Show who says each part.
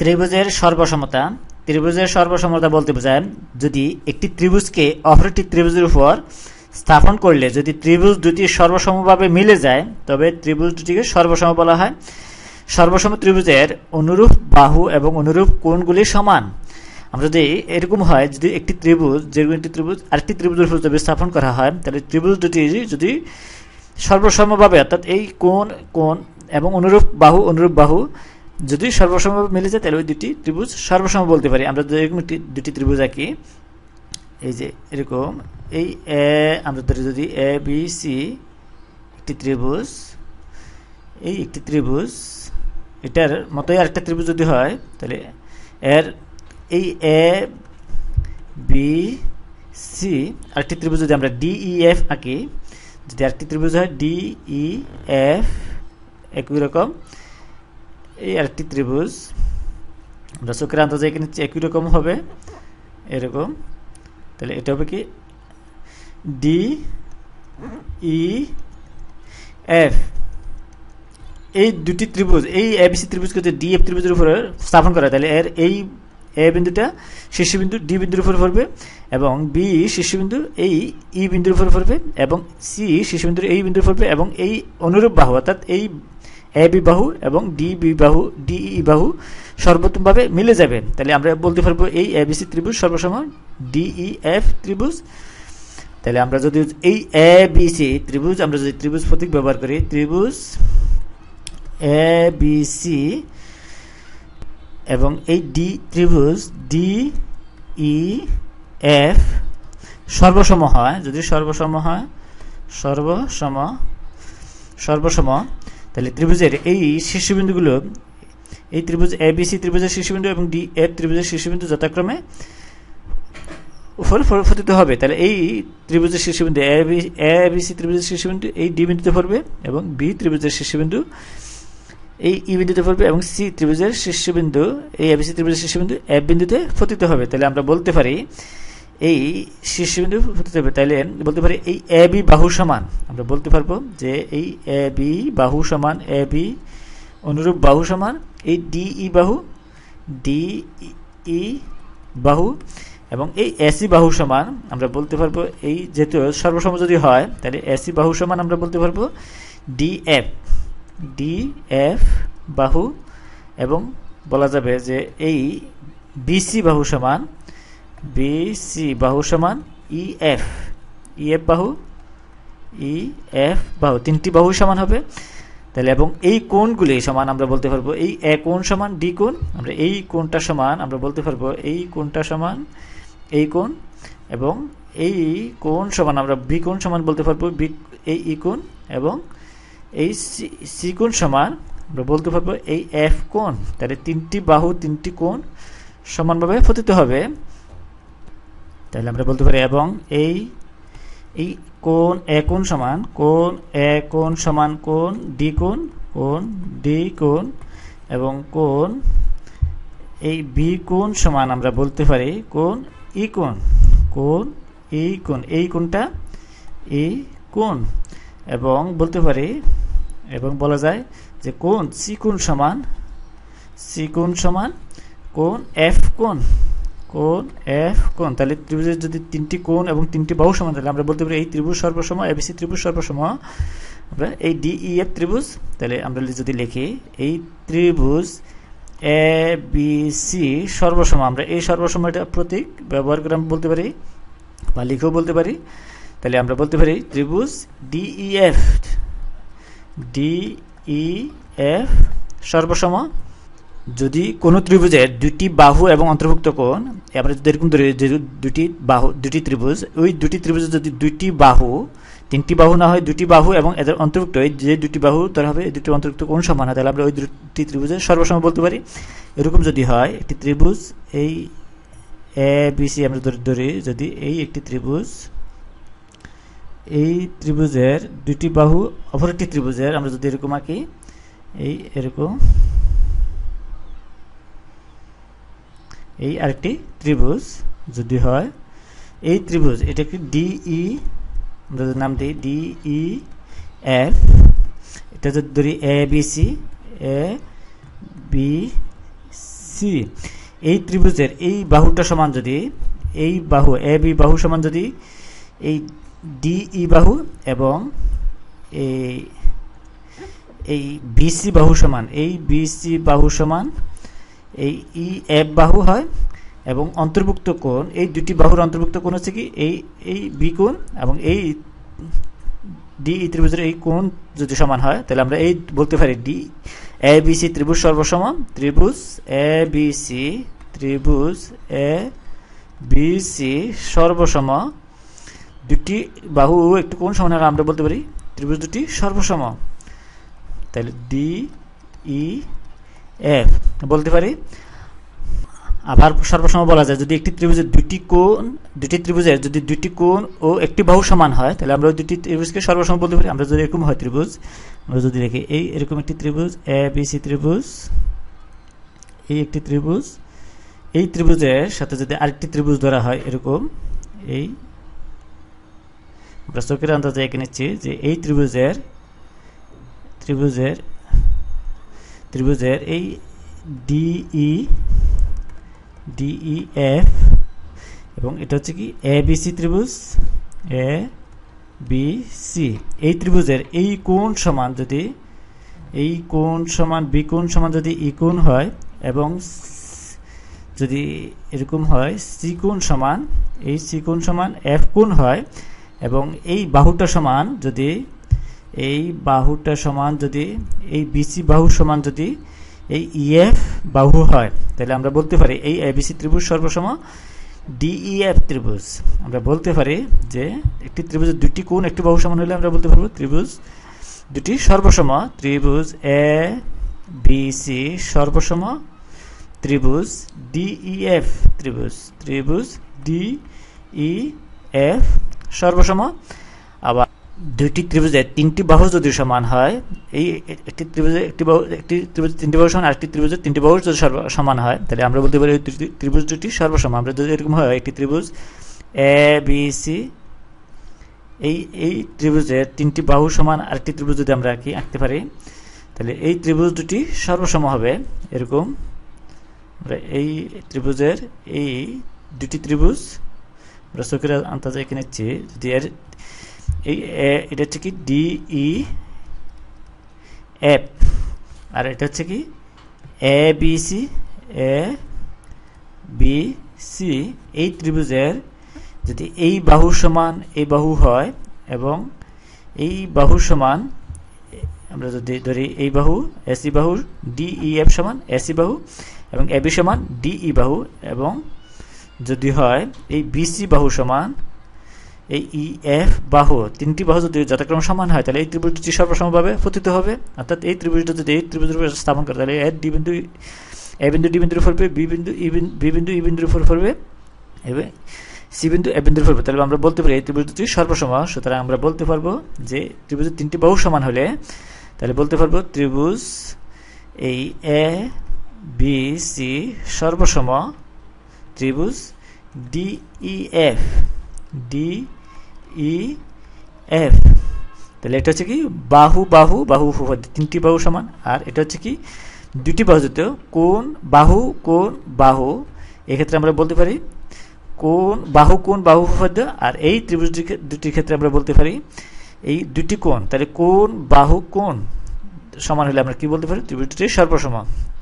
Speaker 1: ত্রিভুজের সর্বসমতা ত্রিভুজের সর্বসমতা বলতে বোঝায় যদি একটি ত্রিভুজকে অপর একটি ত্রিভুজের উপর স্থাপন করলে যদি ত্রিভুজ দুটি সর্বসমভাবে মিলে যায়, তবে ত্রিভুজ দুটিকে সর্বসম বলা হয়। সর্বসম ত্রিভুজের অনুরূপ বাহু এবং অনুরূপ কোণগুলি সমান। আমরা যদি এরকম হয়, যদি একটি ত্রিভুজ যেরকম একটি ত্রিভুজ আরেকটি ত্রিভুজের উপর যদি স্থাপন করা হয়, তাহলে ত্রিভুজ দুটি যদি সর্বসমভাবে অর্থাৎ এই কোণ কোণ এবং অনুরূপ বাহু অনুরূপ বাহু যদি সর্বসমভাবে মিলে যায়, তাহলে ওই দুটি ত্রিভুজ সর্বসম বলতে পারি। আমরা একটি, দুটি ত্রিভুজ আঁকি, এই যে এরকম, এই এ আমরা ধরি যদি এ বি সি একটি ত্রিভুজ, এই একটি ত্রিভুজ, এটার মতোই আরেকটা ত্রিভুজ যদি হয়, তাহলে এর এই এ বি সি আরেকটি ত্রিভুজ যদি আমরা ডিই এফ আঁকি, যদি আরেকটি ত্রিভুজ হয় ডিই এফ একই রকম এই আরেকটি ত্রিভুজ। আমরা চোখের আন্দাজে এখানে একই রকম হবে, এরকম। তাহলে এটা হবে কি? ডি ই এফ এই দুটি ত্রিভুজ, এই এবিসি ত্রিভুজকে যদি ডি এফ ত্রিভুজের উপরে স্থাপন করা, তাহলে এর এই এ বিন্দুটা শীর্ষবিন্দু ডি বিন্দুর উপর পড়বে এবং বি শীর্ষবিন্দু এই ই বিন্দুর উপর পড়বে এবং সি শীর্ষবিন্দুর এই বিন্দুর পড়বে এবং এই অনুরূপ বাহু, অর্থাৎ এই এ বি বাহু এবং ডি বি বাহু, ডি ই বাহু সর্বোত্তমভাবে মিলে যাবে। তাহলে আমরা বলতে পারব এই এবিসি ত্রিভুজ সর্বসম ডিই এফ ত্রিভুজ। তাহলে আমরা যদি এই এ বি সি ত্রিভুজ, আমরা যদি ত্রিভুজ প্রতীক ব্যবহার করি, ত্রিভুজ এ বি সি এবং এই ডি ত্রিভুজ ডি ই এফ সর্বসম হয়, যদি সর্বসম হয়, সর্বসম সর্বসম তাহলে ত্রিভুজের এই শীর্ষবিন্দুগুলো, এই ত্রিভুজ এ বি সি ত্রিভুজের শীর্ষবিন্দু এবং ডি এফ ত্রিভুজের শীর্ষবিন্দু যথাক্রমে ফল পতিত হবে। তাহলে এই ত্রিভুজের শীর্ষবিন্দু এ বি এ ত্রিভুজের শীর্ষবিন্দু, এই ডি বিন্দুতে পড়বে এবং বি ত্রিভুজের শীর্ষবিন্দু, এই ই বিন্দুতে পড়বে এবং সি ত্রিভুজের শীর্ষবিন্দু, এই এবিসি ত্রিভুজের শীর্ষবিন্দু এফ বিন্দুতে পতিত হবে। তাহলে আমরা বলতে পারি এই শীর্ষবিন্দু তাহলে বলতে পারি এই এ বি বাহু সমান। আমরা বলতে পারব যে এই এ বি বাহু সমান, এ বি অনুরূপ বাহু সমান, এই ডি ই বাহু, ডি ই বাহু এবং এই এসি বাহু সমান। আমরা বলতে পারব এই যেহেতু সর্বসম যদি হয় তাহলে এসি বাহু সমান আমরা বলতে পারব ডি এফ ডি এফ বাহু এবং বলা যাবে যে এই বিসি বাহু সমান বিসি বাহু সমান ই এফ ই এফ বাহু? ই এফ বাহু। তিনটি বাহু সমান হবে। তাহলে এবং এই কোণগুলি সমান আমরা বলতে পারব, এই এ কোণ সমান ডি কোণ, আমরা এই কোণটা সমান আমরা বলতে পারব, এই কোণটা সমান এই কোণ এবং এই কোণ সমান আমরা বি কোণ সমান বলতে পারব, বি, এই ই কোণ এবং এই সি কোণ সমান আমরা বলতে পারব এই এফ কোণ। তাহলে তিনটি বাহু, তিনটি কোণ সমানভাবে পতিত হবে। তাহলে আমরা বলতে পারি এবং এই এই কোণ এ কোণ সমান কোন এ কোণ সমান কোন ডি কোণ কোন ডি কোণ এবং কোন এই বি কোণ সমান আমরা বলতে পারি কোন ই কোণ কোন এই কোণ, এই কোণটা এই কোণ এবং বলতে পারি এবং বলা যায় যে কোন সি কোণ সমান, সি কোণ সমান কোন এফ কোণ। কোণ এফ কোণ, তাহলে ত্রিভুজের যদি তিনটি কোণ এবং তিনটি বাহু সমান, তাহলে আমরা বলতে পারি এই ত্রিভুজ সর্বসম এবিসি ত্রিভুজ সর্বসম আমরা এই ডিই এফ ত্রিভুজ, তাহলে আমরা যদি লিখি এই ত্রিভুজ এ বি সি সর্বসম আমরা এই সর্বসময়টা প্রতীক ব্যবহার করে আমরা বলতে পারি বা লিখেও বলতে পারি, তাহলে আমরা বলতে পারি ত্রিভুজ D E F D E F সর্বসম যদি কোনো ত্রিভুজের দুটি বাহু এবং অন্তর্ভুক্ত কোণ আমরা যদি এরকম ধরি দুটি বাহু দুটি ত্রিভুজ, ওই দুটি ত্রিভুজের যদি দুটি বাহু, তিনটি বাহু না হয় দুটি বাহু এবং এদের অন্তর্ভুক্ত, এই যে দুটি বাহু ধরা হবে এই দুটি অন্তর্ভুক্ত কোণ সমান হয়, তাহলে আমরা ওই দুটি ত্রিভুজের সর্বসম বলতে পারি। এরকম যদি হয়, একটি ত্রিভুজ, এই এ বি সি আমরা ধরি যদি এই একটি ত্রিভুজ, এই ত্রিভুজের দুটি বাহু, অপর একটি ত্রিভুজের, আমরা যদি এরকম আঁকি, এই এরকম এই আরেকটি ত্রিভুজ যদি হয়, এই ত্রিভুজ এটা একটি ডিই আমরা যদি নাম দিই ডিই এফ এটা যদি ধরি A B C A B C এই ত্রিভুজের এই বাহুটা সমান যদি, এই বাহু এ বি বাহু সমান যদি, এই ডি ই বাহু এবং এই এই বিসি বাহু সমান, এই বিসি বাহু সমান এই ই এফ বাহু হয় এবং অন্তর্ভুক্ত কোণ, এই দুটি বাহুর অন্তর্ভুক্ত কোণ হচ্ছে কি? এই এই বি কোণ এবং এই ডি ই ত্রিভুজের এই কোণ যদি সমান হয়, তাহলে আমরা এই বলতে পারি ডি। এ বি সি ত্রিভুজ সর্বসম ত্রিভুজ এ বি সি ত্রিভুজ এ বি সি সর্বসম দুটি বাহু একটু কোণ সমান হলে আমরা বলতে পারি ত্রিভুজ দুটি সর্বসম তাহলে ডি ই এফ। বলতে পারি? আবার সর্বসম বলা যায়, যদি একটি ত্রিভুজের দুটি কোণ দুটি ত্রিভুজের যদি দুটি কোণ ও একটি বাহু সমান হয়, তাহলে আমরা দুটি ত্রিভুজকে সর্বসম বলতে পারি। আমরা যদি এরকম হয় ত্রিভুজ, আমরা যদি দেখি এই এরকম একটি ত্রিভুজ, এ, বি, সি ত্রিভুজ, এই একটি ত্রিভুজ, এই ত্রিভুজের সাথে যদি আরেকটি ত্রিভুজ ধরা হয় এরকম, এই, আমরা চোখের আন্দাজে এঁকে নিচ্ছি যে এই ত্রিভুজের ত্রিভুজের ত্রিভুজের এই ডিই ডিই এফ এবং এটা হচ্ছে কি এ বি সি ত্রিভুজ? এ বি সি এই ত্রিভুজের এই কোণ সমান যদি, এই কোণ সমান বি কোণ সমান যদি ই কোণ হয়, এবং যদি এরকম হয় সি কোণ সমান, এই সি কোণ সমান এফ কোণ হয়, এবং এই বাহুটা সমান যদি, এই বাহুটা সমান যদি, এই বিসি বাহু সমান যদি এই ইএফ বাহু হয়, তাহলে আমরা বলতে পারি এই এবিসি ত্রিভুজ সর্বসম ডিইএফ ত্রিভুজ। আমরা বলতে পারি যে একটি ত্রিভুজের দুটি কোণ, একটি বাহু সমান হলে আমরা বলতে পারব ত্রিভুজ দুটি সর্বসম ত্রিভুজ এ বি সি সর্বসম ত্রিভুজ ডিইএফ ত্রিভুজ। ত্রিভুজ ডিইএফ সর্বসম আবার দুইটি ত্রিভুজের তিনটি বাহু যদি সমান হয়, এই একটি ত্রিভুজের একটি বাহু, একটি ত্রিভুজ তিনটি বাহু সমান আরেকটি ত্রিভুজের তিনটি বাহু যদি সর্ব, সমান হয়, তাহলে আমরা বলতে পারি ত্রিভুজ দুটি সর্বসম আমরা যদি এরকম হয়, একটি ত্রিভুজ এ বি সি এই এই ত্রিভুজের তিনটি বাহু সমান আরেকটি ত্রিভুজ যদি আমরা কি আঁকতে পারি, তাহলে এই ত্রিভুজ দুটি সর্বসম হবে। এরকম আমরা এই ত্রিভুজের এই দুটি ত্রিভুজ, আমরা চোখের আন্দাজে এঁকে নিচ্ছি। যদি এর এই এটা হচ্ছে কি? D, E, F. আর এটা হচ্ছে কি? A, B, C, A, B, C. এই ত্রিভুজের যদি এই বাহু সমান এই বাহু হয় এবং এই বাহু সমান, আমরা যদি ধরি এই বাহু, এসি বাহু ডিই এফ সমান এসি বাহু এবং এবি সমান ডিই বাহু এবং যদি হয় এই বিসি বাহু সমান এই ই এফ বাহু, তিনটি বাহু যদি যথাক্রমে সমান হয়, তাহলে এই ত্রিভুজ দুটি সর্বসমভাবে পতিত হবে। অর্থাৎ এই ত্রিভুজটা যদি এই ত্রিভুজের উপর স্থাপন করে, তাহলে এর ডি বিন্দু এ বিন্দু ডি বিন্দুর উপর বি বিন্দু ই বি বিন্দু ই বিন্দুর উপর পড়বে, এবং সি বিন্দু এ বিন্দুর উপর তাহলে আমরা বলতে পারি এই ত্রিভুজ দুটি সর্বসম। সুতরাং আমরা বলতে পারব যে ত্রিভুজের তিনটি বাহু সমান হলে, তাহলে বলতে পারব ত্রিভুজ এই এ বি সি সর্বসম। ত্রিভুজ D E F D E, F. তাহলে এটা হচ্ছে কি? বাহু বাহু বাহু তিনটি বাহু সমান। আর এটা হচ্ছে কি? দুটি বাহু যুক্ত। কোন বাহু কোন বাহু। এক্ষেত্রে আমরা বলতে পারি কোন বাহু কোন বাহু উপপাদ্য আর এই ত্রিভুজ দুটির ক্ষেত্রে আমরা বলতে পারি, এই দুটি কোণ। তাহলে কোন বাহু কোন সমান হলে আমরা কি বলতে পারি? ত্রিভুজ দুটি সর্বসমান।